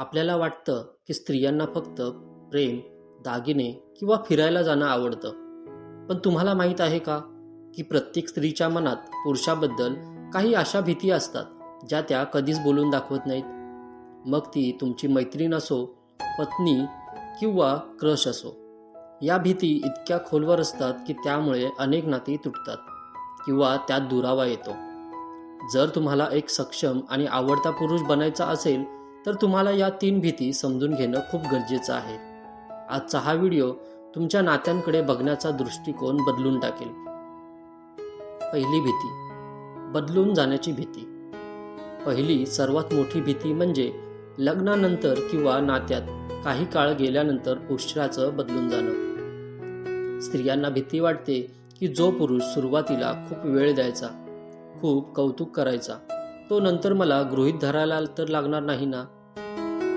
आपल्याला वाटतं की स्त्रियांना फक्त प्रेम दागिने किंवा फिरायला जाणं आवडतं. पण तुम्हाला माहीत आहे का की प्रत्येक स्त्रीच्या मनात पुरुषाबद्दल काही अशा भीती असतात ज्या त्या कधीच बोलून दाखवत नाहीत? मग ती तुमची मैत्रीण असो पत्नी किंवा क्रश असो. या भीती इतक्या खोलवर असतात की त्यामुळे अनेक नाती तुटतात किंवा त्यात दुरावा येतो. जर तुम्हाला एक सक्षम आणि आवडता पुरुष बनायचा असेल तर तुम्हाला या तीन भीती समजून घेणं खूप गरजेचं आहे. आजचा हा व्हिडिओ तुमच्या नात्यांकडे बघण्याचा दृष्टिकोन बदलून टाकेल. पहिली भीती बदलून जाण्याची भीती. पहिली सर्वात मोठी भीती म्हणजे लग्नानंतर किंवा नात्यात काही काळ गेल्यानंतर उशिराचं बदलून जाणं. स्त्रियांना भीती वाटते की जो पुरुष सुरुवातीला खूप वेळ द्यायचा खूप कौतुक करायचा तो नंतर मला गृहित धरायला तर लागणार नाही ना?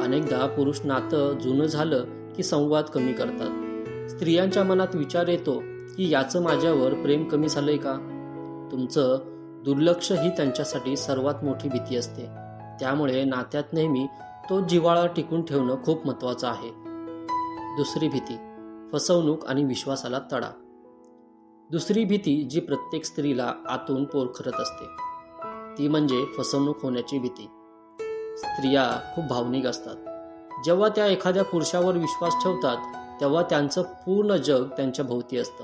अनेकदा पुरुष नातं जुनं झालं की संवाद कमी करतात. स्त्रियांच्या मनात विचार येतो की याचं माझ्यावर प्रेम कमी झालंय का? तुमचं दुर्लक्ष ही त्यांच्यासाठी सर्वात मोठी भीती असते. त्यामुळे नात्यात नेहमी तो जिव्हाळा टिकून ठेवणं खूप महत्त्वाचं आहे. दुसरी भीती फसवणूक आणि विश्वासाला तडा. दुसरी भीती जी प्रत्येक स्त्रीला आतून पोरखरत असते. ती म्हणजे फसवणूक होण्याची भीती. स्त्रिया खूप भावनिक असतात. जेव्हा त्या एखाद्या पुरुषावर विश्वास ठेवतात तेव्हा त्यांचं पूर्ण जग त्यांच्या भोवती असतं.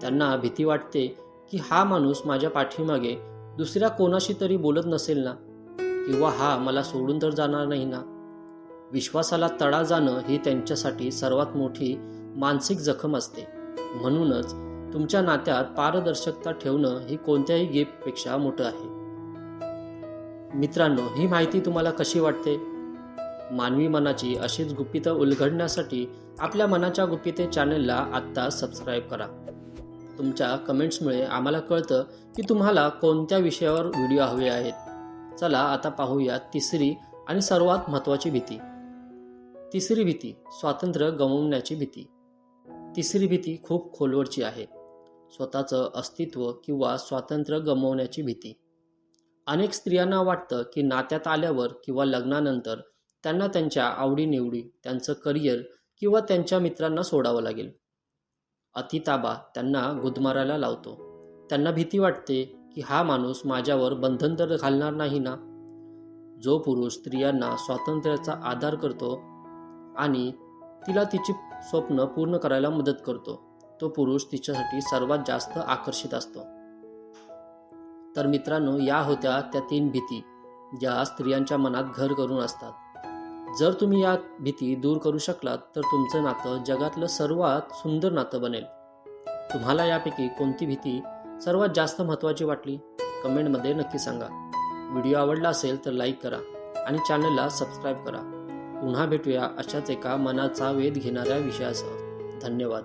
त्यांना भीती वाटते की हा माणूस माझ्या पाठीमागे दुसऱ्या कोणाशी तरी बोलत नसेल ना? किंवा हा मला सोडून तर जाणार नाही ना? विश्वासाला तडा जाणं ही त्यांच्यासाठी सर्वात मोठी मानसिक जखम असते. म्हणूनच तुमच्या नात्यात पारदर्शकता ठेवणं ही कोणत्याही गिफ्टपेक्षा मोठं आहे. मित्रांनो ही माहिती तुम्हाला कशी वाटते? मानवी मनाची अशीच गुपितं उलगडण्यासाठी आपल्या मनाच्या गुपिते चॅनलला आत्ता सबस्क्राईब करा. तुमच्या कमेंट्समुळे आम्हाला कळतं की तुम्हाला कोणत्या विषयावर व्हिडिओ हवे आहेत. चला आता पाहूया तिसरी आणि सर्वात महत्त्वाची भीती. तिसरी भीती स्वातंत्र्य गमावण्याची भीती. तिसरी भीती खूप खोलवरची आहे. स्वतःचं अस्तित्व किंवा स्वातंत्र्य गमावण्याची भीती. अनेक स्त्रियांना वाटतं की नात्यात आल्यावर किंवा लग्नानंतर त्यांना त्यांच्या आवडीनिवडी त्यांचं करिअर किंवा त्यांच्या मित्रांना सोडावं लागेल. अतिताबा त्यांना गुदमारायला लावतो. त्यांना भीती वाटते की हा माणूस माझ्यावर बंधन तर घालणार नाही ना? जो पुरुष स्त्रियांना स्वातंत्र्याचा आधार करतो आणि तिला तिची स्वप्न पूर्ण करायला मदत करतो तो पुरुष तिच्यासाठी सर्वात जास्त आकर्षित असतो. तर मित्रांनो या होत्या त्या तीन भीती ज्या स्त्रियांच्या मनात घर करून असतात. जर तुम्ही या भीती दूर करू शकलात तर तुमचं नातं जगातलं सर्वात सुंदर नातं बनेल. तुम्हाला यापैकी कोणती भीती सर्वात जास्त महत्त्वाची वाटली? कमेंटमध्ये नक्की सांगा. व्हिडिओ आवडला असेल तर लाईक करा आणि चॅनलला सबस्क्राईब करा. पुन्हा भेटूया अशाच एका मनाचा वेध घेणाऱ्या विषयासह. धन्यवाद.